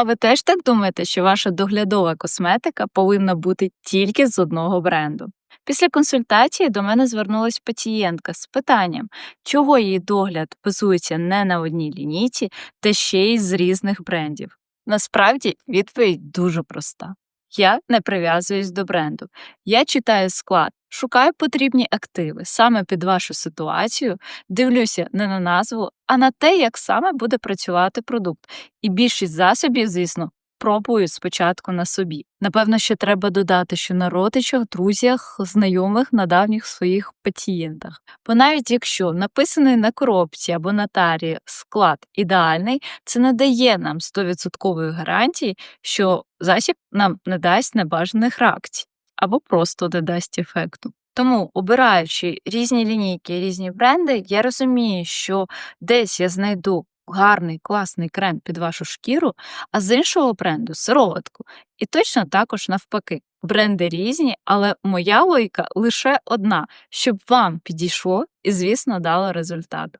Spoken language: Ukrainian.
А ви теж так думаєте, що ваша доглядова косметика повинна бути тільки з одного бренду? Після консультації до мене звернулась пацієнтка з питанням, чого її догляд базується не на одній лінійці, та ще й з різних брендів. Насправді відповідь дуже проста. Я не прив'язуюсь до бренду. Я читаю склад, шукаю потрібні активи саме під вашу ситуацію, дивлюся не на назву, а на те, як саме буде працювати продукт. І більшість засобів, звісно, пробую спочатку на собі. Напевно, ще треба додати, що на родичах, друзях, знайомих на давніх своїх пацієнтах. Бо навіть якщо написаний на коробці або на тарі склад ідеальний, це не дає нам 100% гарантії, що засіб нам не дасть небажаних реакцій або просто не дасть ефекту. Тому, обираючи різні лінійки, різні бренди, я розумію, що десь я знайду гарний класний крем під вашу шкіру, а з іншого бренду сироватку. І точно також навпаки. Бренди різні, але моя логіка лише одна, щоб вам підійшло і, звісно, дало результат.